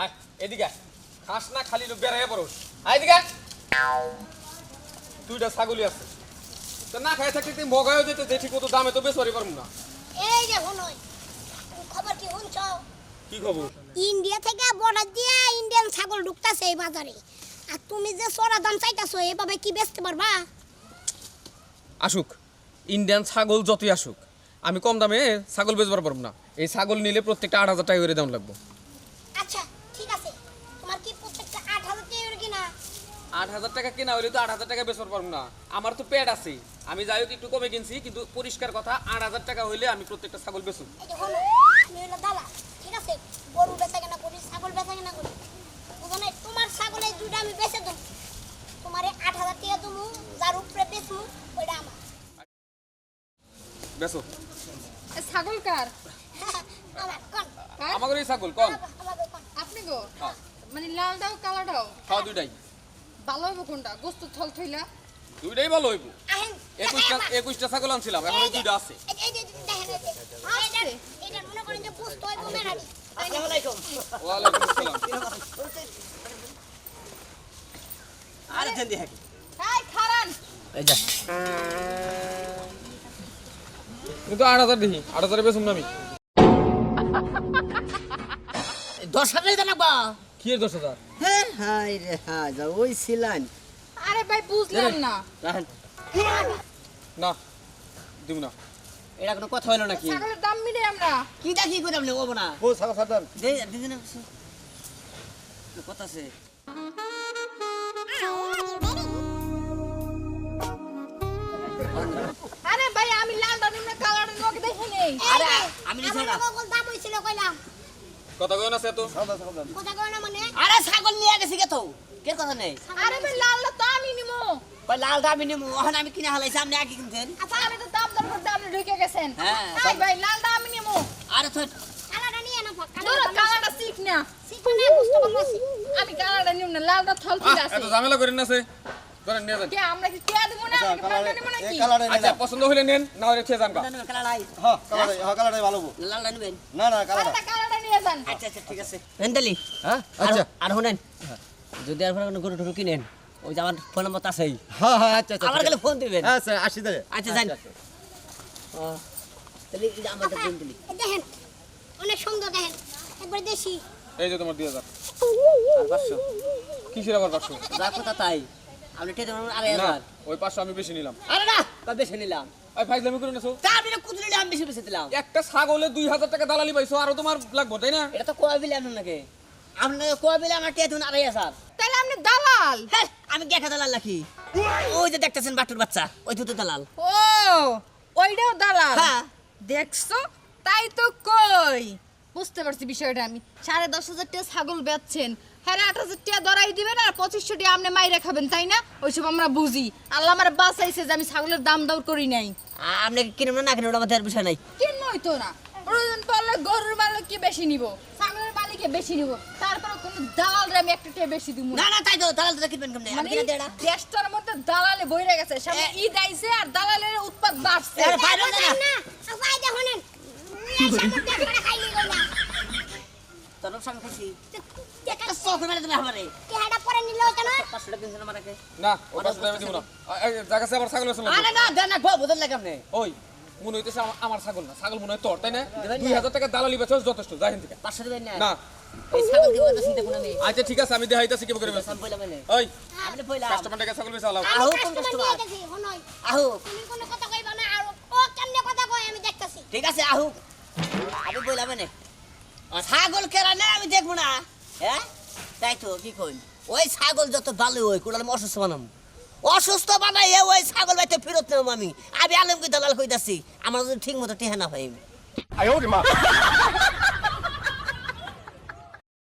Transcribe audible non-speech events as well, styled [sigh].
আয় এদিকে। খাস না খালি লোক বেড়াইয়া পড়োস। আয় এদিকে দুইটা ছাগলই আছে। তো না খাই থাকতে তুই মগায়ও যেতে যে ঠিক মতো দামে তো বেসরি পারব না। এই যে শুনুন খবর কি শুনছ? কি খবর? ইন্ডিয়া থেকে বর্ডার দিয়ে ইন্ডিয়ান ছাগল ঢুকতাছে এই বাজারে। আর তুমি যে চড়া দাম চাইতাছো এভাবে কি বেচতে পারবা? আসুক ইন্ডিয়ান ছাগল যতই আসুক আমি কম দামে ছাগল বেচবার পারব না। এই ছাগল নিলে প্রত্যেকটা আট হাজার টাকা করে দাম লাগবো আচ্ছা ঠিক আছে তোমার কি প্রত্যেকটা আট হাজার টাকা করে কিনা আট হাজার টাকা কেনা হলে তো আট হাজার টাকা পারব না। আমার তো পেট আছে। আমি যাই হোক একটু কমে কিনছি কিন্তু পরিষ্কার কথা আট হাজার টাকা হইলে আমি প্রত্যেকটা ছাগল হলো ঠিক আছে? গরু বেচা কেনা করি ছাগল বেচা কেনা করি। বুঝো নাই? তোমার ছাগল দুইটা আমি বেচে দেবো। তোমার এই আট হাজার টাকা দেবো যার উপরে বেচবো ওইটা আমার। বেচো। ছাগল কার? [laughs] কোন। ছাগল কোন। আপনি গো? হ্যাঁ। মানে লালটাও কালাটাও খাওয়া দুইটাই। ভালো হইব কোনটা? গোস্ত থল থইলা? দুইটাই ভালো হইব। একুশটা একুশটা ছাগল আনছিলাম এখন ওই দুইটা আছে। যা কিন্তু আট হাজার দেখি আট হাজারে বেচুম না আমি। দশ হাজার কি দশ হাজার? হ্যাঁ হাই রে হাই যা ওই ছিলেন আরে ভাই বুঝলাম না। না দিব না। এটা কোনো কথা হলো নাকি? ছাগলের দাম মিলে আমরা। কি দেখি করে আপনি ওবো না? ও দে কথা আছে। আরে ভাই আমি নোকে দেখে নেই আরে আমি নিছি না। দাম হইছিল কইলাম কথা কই না সে তো। কথা কয় না। মানে? আরে ছাগল নিয়ে গেছি কে তো। কে কথা নেই আরে ভাই লালটা তো আমি নিমু। কই লাল দামি নিমু ওখানে আমি কিনে হালাইছি আপনি আগে কিনতেন। আচ্ছা আমি তো দাম দর করতে আপনি ঢুকে গেছেন। হ্যাঁ। ভাই লালটা আমি নিমু। আরে তো কালাটা নিয়ে না ধরো কালারটা শিখ না। সিকনে বুঝতে পারছি আমি কালারটা নিম না লালটা থল থল আছে। এত ঝামেলা করেন না সে। করেন নিয়ে যান। কে আমরা কি টিয়া দিব না আমি কি পাল্টা নাকি? আচ্ছা পছন্দ হলে নেন না হলে খেয়ে যান গা। হ্যাঁ হ্যাঁ ভালো। নেবেন? না না কালারে আরে যান। আচ্ছা আচ্ছা ঠিক আছে। হেন্দালি হ্যাঁ? আচ্ছা আচ্ছা। আর শুনেন যদি আর কোনো গরু টরু কিনেন ওই যে আমার ফোন নাম্বার আছেই। হ্যাঁ হ্যাঁ আচ্ছা আচ্ছা আমার কাছে ফোন দিবেন। হ্যাঁ স্যার আসি তাহলে। আচ্ছা যান। তাহলে এই যে আমারটা ফোন দিলি। দেখেন অনেক সুন্দর দেখেন। একবার দেশি এই যে তোমার দুই হাজার আর পাঁচশো। কিসের আবার পাঁচশো? যা কথা তাই। আপনি টেতে আড়াই না ওই পাঁচশো আমি বেশি নিলাম। আরে না! কত বেশি নিলাম। ওই ফাইজলামি করে নেছো তা আপনি কুতুরি নিলাম বেশি বেশি দিলাম একটা ছাগলে দুই হাজার টাকা দালালি পাইছো আরও তোমার লাগবো তাই না? এটা তো কোয়া বিলে আপনার নাকি? আপনার কোয়া বিলে আমার টেতে আড়াই হাজার? তাহলে আপনি দালাল। আমি গেটা দালাল নাকি? ওই যে দেখতেছেন বাটুর বাচ্চা ওই দুটো দালাল। ও ওইটাও দালাল? হ্যাঁ। দেখছ? তাই তো কই। বুঝতে পারছি বিষয়টা আমি। সাড়ে দশ হাজার টাকা ছাগল বেচছেন। হ্যাঁ আট হাজার টাকা ধরাই দিবেন আর পঁচিশশো টাকা আপনি মাইরে খাবেন তাই না? ওইসব আমরা বুঝি। আল্লাহ আমার বাঁচাইছে যে আমি ছাগলের দাম দর করি নাই। আপনি কিনবেন না কিনবেন আমাদের আর বিষয় নাই। কিনবই তো না। প্রয়োজন পড়লে গরুর মালিককে বেশি নিব ছাগলের মালিককে বেশি নিব। তারপরে কোনো দালালরে আমি একটা টাকা বেশি দিব না। না তাই তো দালাল তো কিনবেন কেমনে? আমি মানে কিনে দেড়া দেশটার মধ্যে দালালে বইরে গেছে সামনে ঈদ আইছে আর দালালের উৎপাদ বাড়ছে। আরে ফাইনাল না। না। আপাই দেখুন সামনে তোর সঙ্গে খুশি টাকা মেরে দেবে আমারে। টাকাটা পরে নিল কেন পাঁচশো টাকা কিনছেন আমার না ওই পাঁচশো দিব না। জায়গা আবার ছাগল আছে আরে না দেন না গো বদল লাগে আপনি। ওই মনে হইতেছে আমার- ছাগল না। ছাগল মনে হয় তোর তাই না? দেবেন না। দুই হাজার টাকা দালালি বেচো যথেষ্ট যাই থেকে। দেবেন না। না। এই ছাগল দিব তো চিন্তা কোনো নেই। আচ্ছা ঠিক আছে আমি দেখাইতেছি কি করে বেচো। সব বইলা মানে ওই আপনি বইলা কাস্টমার টাকা ছাগল বেচা আলাও আহো, কোন কাস্টমার আহো। তুমি কোনো কথা কইবা না আর ও কেমনে কথা কয় আমি দেখতাছি। ঠিক আছে আহু। আমি ছাগল কেরা না আমি দেখব না। হ্যাঁ? তাই তো, কি কই ওই ছাগল যত ভালো ওই কোন অসুস্থ বানাম? অসুস্থ বানাই ওই ছাগল বাইতে ফেরত নেব আমি। আমি আলমকে দালাল কইতাছি, আমার যদি ঠিক মতো টেহানা হয়।